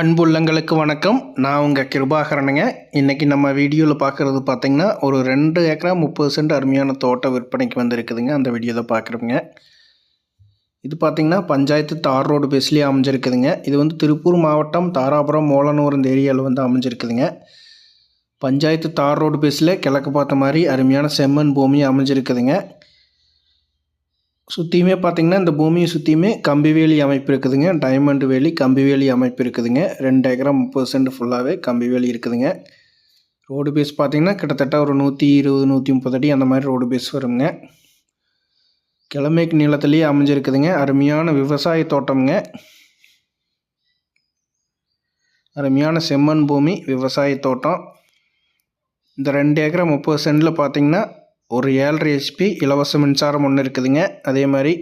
அன்புள்ளங்களுக்கு வணக்கம். நான் உங்கள் கிருபாகரனுங்க. இன்றைக்கி நம்ம வீடியோவில் பார்க்குறது பார்த்திங்கன்னா ஒரு ரெண்டு ஏக்கரா முப்பது சென்ட் அருமையான தோட்டம் விற்பனைக்கு வந்திருக்குதுங்க. அந்த வீடியோ தான் பார்க்குறோங்க இது பார்த்திங்கன்னா பஞ்சாயத்து தார் ரோடு பேஸ்லேயே அமைஞ்சிருக்குதுங்க. இது வந்து திருப்பூர் மாவட்டம் தாராபுரம் மோலனூர் இந்த ஏரியாவில் வந்து அமைஞ்சிருக்குதுங்க. பஞ்சாயத்து தார் ரோடு பேஸில் கிழக்கு பார்த்த மாதிரி அருமையான செம்மண் பூமி அமைஞ்சிருக்குதுங்க. சுற்றியுமே பார்த்திங்கன்னா இந்த பூமியை சுற்றியுமே கம்பி வேலி அமைப்பு இருக்குதுங்க. டைமண்ட் வேலி கம்பி வேலி அமைப்பு இருக்குதுங்க. ரெண்டு ஏக்கரா முப்பது சென்ட் ஃபுல்லாகவே கம்பி வேலி இருக்குதுங்க. ரோடு பேஸ் பார்த்திங்கன்னா கிட்டத்தட்ட ஒரு நூற்றி இருபது நூற்றி முப்பது அடி அந்த மாதிரி ரோடு பேஸ் வருங்க. கிழமைக்கு நிலத்துலேயே அமைஞ்சிருக்குதுங்க. அருமையான விவசாய தோட்டம்ங்க. அருமையான செம்மண் பூமி விவசாய தோட்டம். இந்த ரெண்டு ஏக்கரா முப்பது சென்டில் பார்த்திங்கன்னா ஒரு ஏழரை ஹெச்பி இலவச மின்சாரம் ஒன்று இருக்குதுங்க. அதே மாதிரி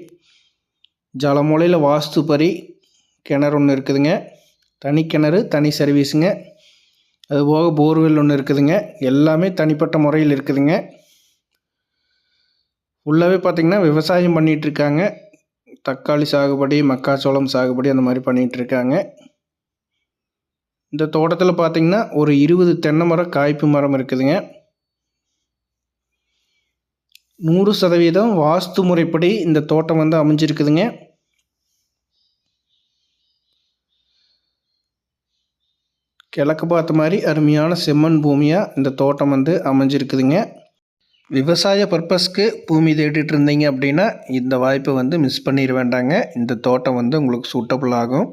ஜலமூலையில் வாஸ்துபரி கிணறு ஒன்று இருக்குதுங்க. தனி கிணறு தனி சர்வீஸுங்க அதுபோக போர்வெல் ஒன்று இருக்குதுங்க. எல்லாமே தனிப்பட்ட முறையில் இருக்குதுங்க. ஃபுல்லாகவே பார்த்திங்கன்னா விவசாயம் பண்ணிகிட்ருக்காங்க தக்காளி சாகுபடி மக்காச்சோளம் சாகுபடி அந்த மாதிரி பண்ணிகிட்ருக்காங்க இந்த தோட்டத்தில் பார்த்திங்கன்னா ஒரு இருபது தென்னை மரம் காய்ப்பு மரம் இருக்குதுங்க. நூறு சதவீதம் வாஸ்து முறைப்படி இந்த தோட்டம் வந்து அமைஞ்சிருக்குதுங்க. கிழக்கு பார்த்த மாதிரி அருமையான செம்மண் பூமியாக இந்த தோட்டம் வந்து அமைஞ்சிருக்குதுங்க. விவசாய பர்பஸ்க்கு பூமி தேடிட்டு இருந்தீங்க அப்படின்னா இந்த வாய்ப்பை வந்து மிஸ் பண்ணிட வேண்டாங்க. இந்த தோட்டம் வந்து உங்களுக்கு சூட்டபுள் ஆகும்.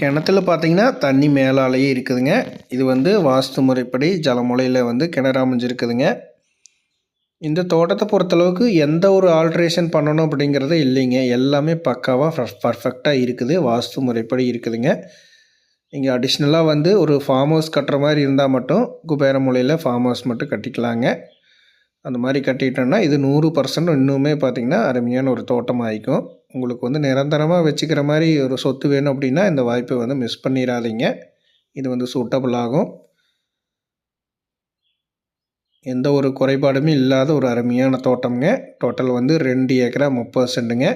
கிணத்துல பார்த்தீங்கன்னா தண்ணி மேலாலேயே இருக்குதுங்க. இது வந்து வாஸ்து முறைப்படி ஜலமுலையில் வந்து கிணறு அமைஞ்சிருக்குதுங்க. இந்த தோட்டத்தை பொறுத்தளவுக்கு எந்த ஒரு ஆல்ட்ரேஷன் பண்ணணும் அப்படிங்கிறது இல்லைங்க. எல்லாமே பக்காவாக பர்ஃபெக்டாக இருக்குது. வாஸ்து முறைப்படி இருக்குதுங்க. நீங்கள் அடிஷ்னலாக வந்து ஒரு ஃபார்ம் ஹவுஸ் கட்டுற மாதிரி இருந்தால் மட்டும் குபேர மூலையில் ஃபார்ம் ஹவுஸ் மட்டும் கட்டிக்கலாங்க. அந்த மாதிரி கட்டிட்டோன்னா இது நூறு பர்சன்ட் இன்னுமே பார்த்திங்கன்னா அருமையான ஒரு தோட்டம் ஆகிக்கும் உங்களுக்கு வந்து நிரந்தரமாக வச்சுக்கிற மாதிரி ஒரு சொத்து வேணும் அப்படின்னா இந்த வாய்ப்பை வந்து மிஸ் பண்ணிடாதீங்க இது வந்து சூட்டபுள் ஆகும். எந்த ஒரு குறைபாடுமே இல்லாத ஒரு அருமையான தோட்டம்ங்க. டோட்டல் வந்து ரெண்டு ஏக்கரா முப்பது சென்ட்டுங்க.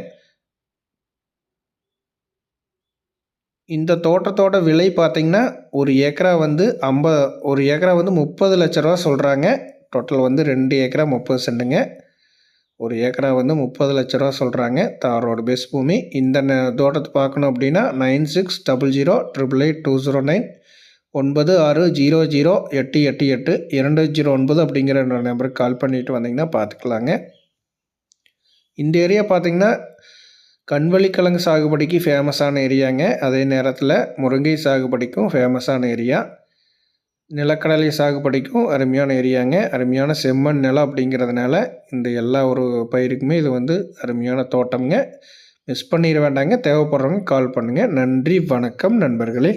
இந்த தோட்டத்தோட விலை பார்த்திங்கன்னா ஒரு ஏக்கரா வந்து ஐம்ப ஒரு ஏக்கரா வந்து முப்பது லட்ச ரூபா சொல்கிறாங்க டோட்டல் வந்து ரெண்டு ஏக்கரா முப்பது சென்ட்டுங்க. ஒரு ஏக்கரா வந்து முப்பது லட்ச ரூபா சொல்கிறாங்க தாரோட பேஸ் பூமி. இந்த தோட்டத்தை பார்க்கணும் அப்படின்னா nine six double zero triple eight two zero nine ஒன்பது ஆறு ஜீரோ ஜீரோ எட்டு எட்டு எட்டு இரண்டு ஜீரோ ஒன்பது அப்படிங்கிற நம்பருக்கு கால் பண்ணிவிட்டு வந்தீங்கன்னா பார்த்துக்கலாங்க. இந்த ஏரியா பார்த்திங்கன்னா கண்வழிக்கிழங்கு சாகுபடிக்கு ஃபேமஸான ஏரியாங்க அதே நேரத்தில் முருங்கை சாகுபடிக்கும் ஃபேமஸான ஏரியா நிலக்கடலை சாகுபடிக்கும் அருமையான ஏரியாங்க அருமையான செம்மண் நிலம் அப்படிங்கிறதுனால இந்த எல்லா ஒரு பயிருக்குமே இது வந்து அருமையான தோட்டம்ங்க. மிஸ் பண்ணிட வேண்டாங்க. தேவைப்படுறவங்க கால் பண்ணுங்கள் நன்றி வணக்கம் நண்பர்களே.